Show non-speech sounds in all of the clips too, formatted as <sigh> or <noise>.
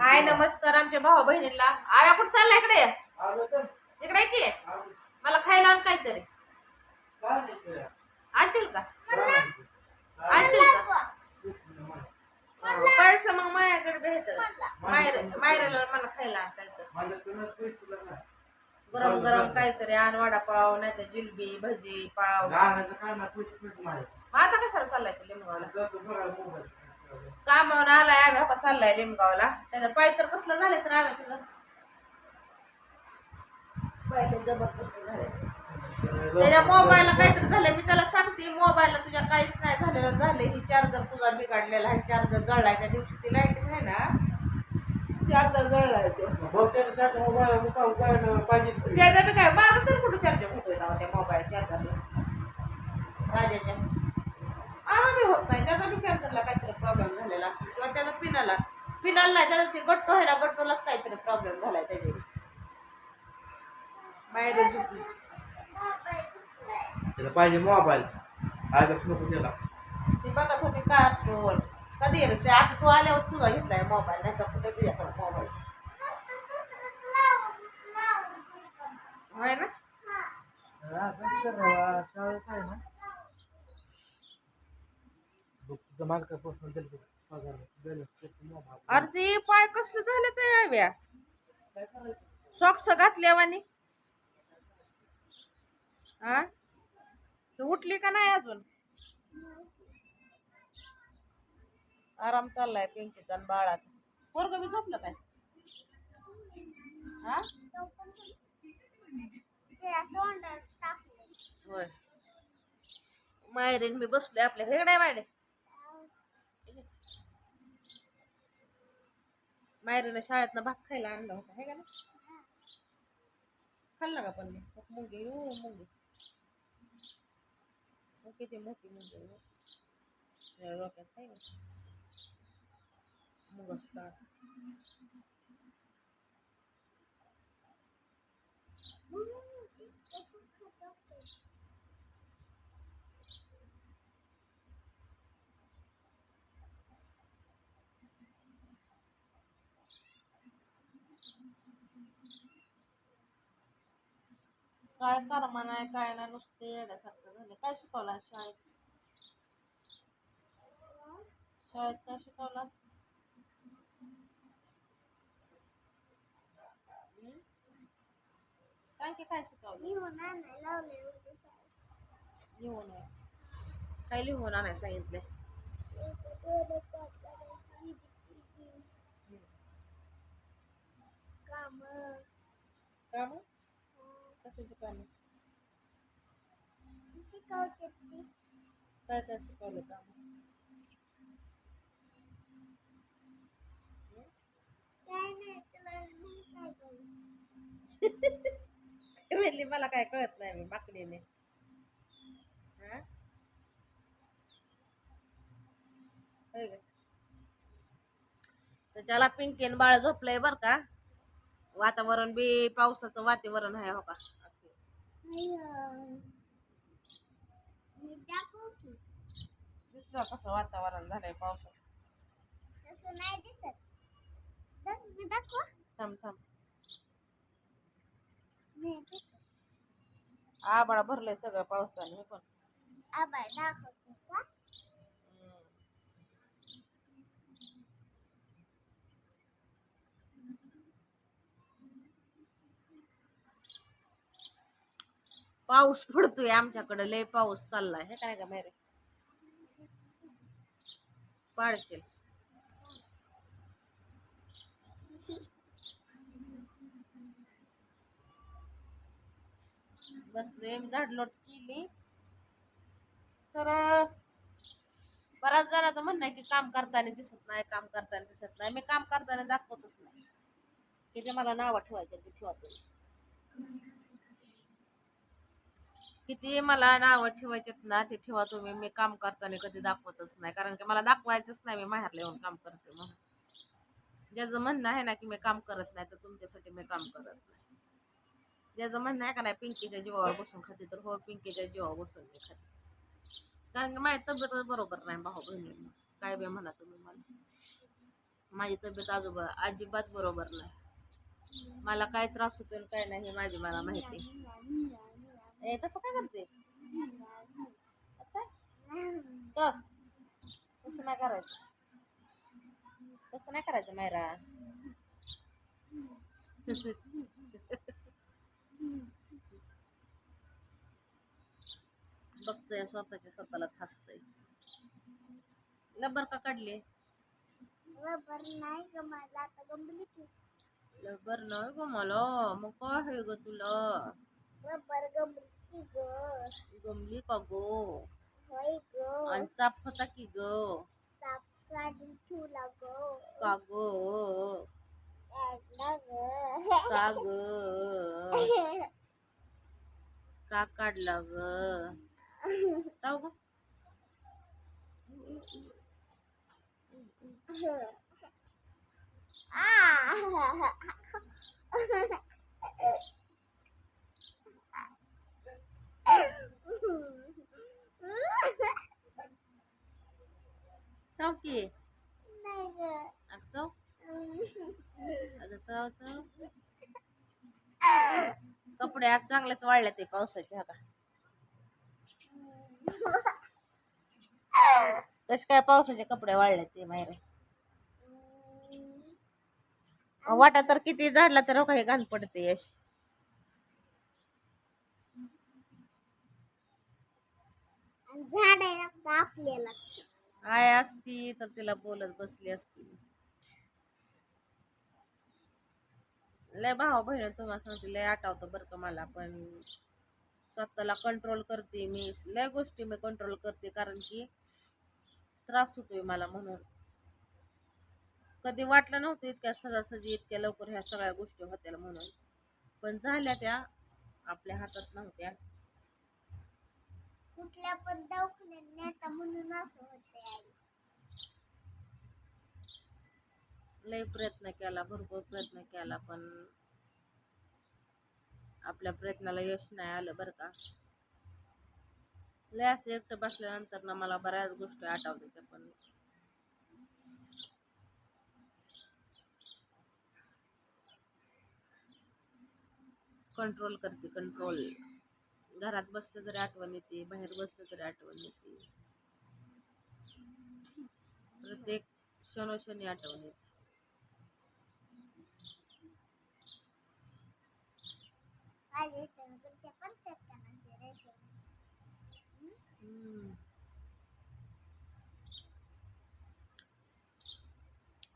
हाय नमस्कार आमच्या भाऊ बहिणीला. आव्या कुठं चालला इकडे? इकडे की? मला खायला आण काहीतरी. आणशील का? आणशील का? पैसे मग माझ्याकडे भेटत मायर मायराला मला खायला आण काहीतरी. गरम गरम काहीतरी आण वडापाव नाही तर जिलबी भजी पाव. आता कशाला चाललाय ते कामावर आलाय आम्ही हा चाललाय लिंबगावला त्याचा पाय तर कसलं झालं तर आम्ही तुझं पाय तर जबरदस्त झाले त्याच्या मोबाईलला काहीतरी झालं मी त्याला सांगते मोबाईलला तुझ्या काहीच नाही झालेलं झालं ही चार्जर तुझा बिघडलेला आहे चार्जर जळलाय. त्या दिवशी ती लाइट आहे ना चार्जर जळलाय ते. काय माझं तर कुठं चार्जर होतोय त्या मोबाईल चार्जरला राजाच्या. माझा बी होत नाही. त्याचा बी चार्जरला काहीतरी प्रॉब्लेम झालेला असेल. किंवा त्याचा पिनाला पिनाला नाही त्याचा ते गट्टो आहे ना गट्टोलाच काहीतरी प्रॉब्लेम झालाय त्याच्या बाहेर झुकली त्याला पाहिजे मोबाईल आयबॅक्स नको त्याला? ती बघत होती कार्टून कधी रे ते आता तू आल्यावर तुझा घेतलाय मोबाईल नाही तर कुठे तुझ्याकडे मोबाईल होय ना? पगार दिलं अरे ते पाय कसले झाले ते याव्या सॉक्स घातल्यावानी हा तू उठली का नाही अजून? आराम चाललाय पिंकीचा आणि बाळाचा. पोरग मी झोपलं काय? हा होय. मायरीन मी बसले आपल्या हेगडे मायडे मायरीनं शाळेतनं भात खायला आणला होता हे का ना खाल्ला का पण मी? मुंगी हो मुंगी किती मोठी मुंगी डोक्यात आहे ना काय कर्मा नाही काय नाही नुसते येण्यासारखं झाले. काय शिकवलं शाळेत? शाळेत काय शिकवलं? सांग की काय शिकवलं? लिहून. काय लिहून आणाय सांगितलंय? काम? कशाची काम काय काय शिकवलं म्हणली <laughs> मला काय कळत नाही मी माकडीने हा? त्याच्याला पिंकीन बाळ झोपलंय बर का वातावरण बी पावसाचं वातावरण आहे हो का? दिसलं कसं वातावरण झालंय पावसाचं थांब थांब आबाळा भरलंय सगळं पावसाने हे पण. दाखव पाऊस पडतोय आमच्याकडे लय पाऊस चाललाय. हे काय का मेरे पाडचेल बसलोय मी झाडलोट केली. तर बऱ्याच जणांचं म्हणणं आहे की काम करताना दिसत नाही काम करताना दिसत नाही. मी काम करताना दाखवतच नाही. की मला नावं ठेवायचं ते ठेवा तुम्ही किती मला नावं ठेवायचेत ना ते ठेवा तुम्ही. मी काम करताना कधी दाखवतच नाही. कारण की मला दाखवायचंच नाही मी माहेरला येऊन काम करते म्हणून. ज्याचं म्हणणं आहे ना की मी काम करत नाही तर तुमच्यासाठी मी काम करत नाही. ज्याचं म्हणणं आहे का नाही पिंकीच्या जीवावर बसून खाते तर हो पिंकीच्या जीवावर बसून मी खाते. कारण की माझी तब्येतच बरोबर नाही भाऊ बहिणींना काय बी म्हणा तुम्ही मला. माझी तब्येत आजोबा अजिबात बरोबर नाही. मला काय त्रास होतो काय नाही हे माझी मला माहिती. ए तसं काय करते. तसं नाही करायचं. तसं नाही करायचं मायरा. बघतोय स्वतःच्या स्वतःलाच हसतय. लब्बर का काढले? रबर नाही ग मला आता गंभली की. लब्बर नाही ग मला. मग काय आहे ग तुला? गमली का गो? आणि चाप होता की ग? का ग? काढला ग. का ग? का काढला ग? जाऊ ग. जाऊ की? कपडे आज चांगलेच वाढले ते पावसाचे हा का? कसे काय पावसाचे कपडे वाढले ते माहिती वाटा तर किती झाडला तर हो काही घाण पडते यश. झाड आहे आपल्याला काय असती तर तिला बोलत बसली असती. लय भाऊ बहिण तुम्हाला सांगते लय आठवतं बरं का मला पण स्वतःला कंट्रोल करते मी. लय गोष्टी मी कंट्रोल करते कारण की त्रास होतोय मला म्हणून. कधी वाटलं नव्हतं इतक्या सजासजी इतक्या लवकर ह्या सगळ्या गोष्टी होत्या म्हणून. पण झाल्या त्या आपल्या हातात नव्हत्या. कुठल्या पण दवाखान्यात नेता म्हणून असं होते आई. लय प्रयत्न केला भरपूर प्रयत्न केला पण आपल्या प्रयत्नाला यश नाही आलं बरं का. लय असं एकटं बसल्यानंतर ना मला बऱ्याच गोष्टी आठवत त्या पण कंट्रोल करते कंट्रोल घरात बसलं तरी आठवण येते बाहेर बसलं तरी आठवण येते. प्रत्येक क्षणोक्षणी आठवण येते.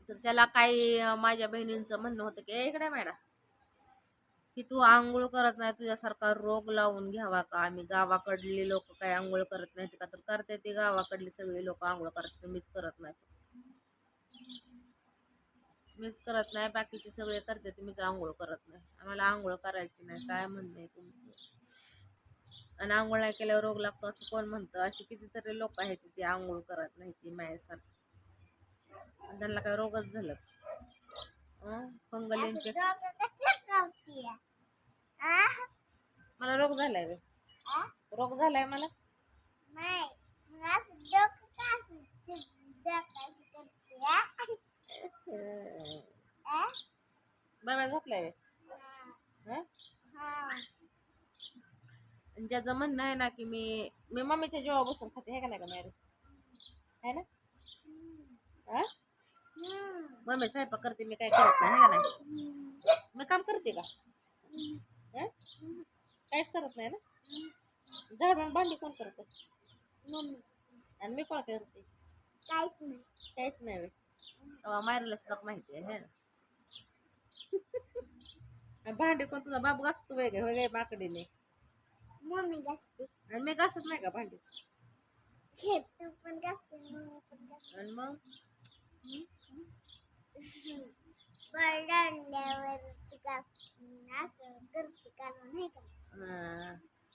तर त्याला काही माझ्या बहिणींचं म्हणणं होतं की "ए, इकडे मॅडम. की तू आंघोळ करत नाही तुझ्यासारखा रोग लावून घ्यावा का? आम्ही गावाकडली लोक काही आंघोळ करत नाहीत का? तर करते ते गावाकडली सगळी लोक आंघोळ करतात मीच करत नाही. मीच करत नाही बाकीचे सगळे करते ते मीच आंघोळ करत नाही. आम्हाला आंघोळ करायची नाही काय म्हणणं आहे तुमचं? आणि आंघोळ नाही केल्यावर रोग लागतो असं कोण म्हणतं? अशी कितीतरी लोक आहेत ते आंघोळ करत नाही ती माझ्यासारखी त्यांना काय रोगच झालं. फंगल इन्फेक्शन डोकं कसं कापतीय? आ? मला रोग झालाय. आ? रोग झालाय मला? बाबा झोपलाय. हा. हं? हा. ज्याचं म्हणणं आहे ना की मी मी मम्मीच्या जेव्हा बसून खाते हे का नाही का मॅरी आहे ना हा. मम्मी स्वयंपाक करते मी काय करत नाही का नाही. मी काम करते का हं? काहीच करत नाही ना? झाडून भांडी कोण करतं? मम्मी. आणि मी कोण करते? काहीच नाही. काहीच नाही मायरूला सुद्धा माहिती आहे है. <laughs> भांडी कोण तुझा बाप घासतो वेगळे वेगळे माकडीने? मम्मी घासते. आणि मी घासत नाही का भांडी? हे तू पण घासते मम्मी पण घासते. आणि मग?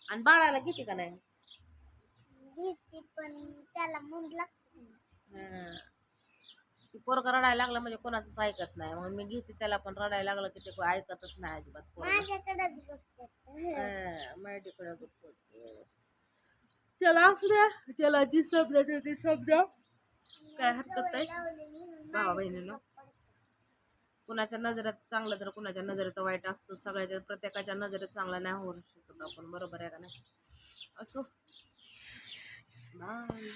आणि बाळाला किती का नाही? घेते पण त्याला लागते. ती पोरगं रडायला लागलं म्हणजे कोणाचंच ऐकत नाही. मग मी घेते त्याला पण रडायला लागलं की ते कोण ऐकतच नाही अजिबात माझ्याकडे ते. त्याला असू द्या. त्याला जी शब्द ते शब्द. काय हरकत आहे भावा माझ्या बहिणीला. कुणाच्या नजरेत चांगलं तर कुणाच्या नजरेत वाईट असतो. सगळ्याच्या प्रत्येकाच्या नजरेत चांगला नाही होऊ शकत आपण. बरोबर आहे का नाही? असो. बाय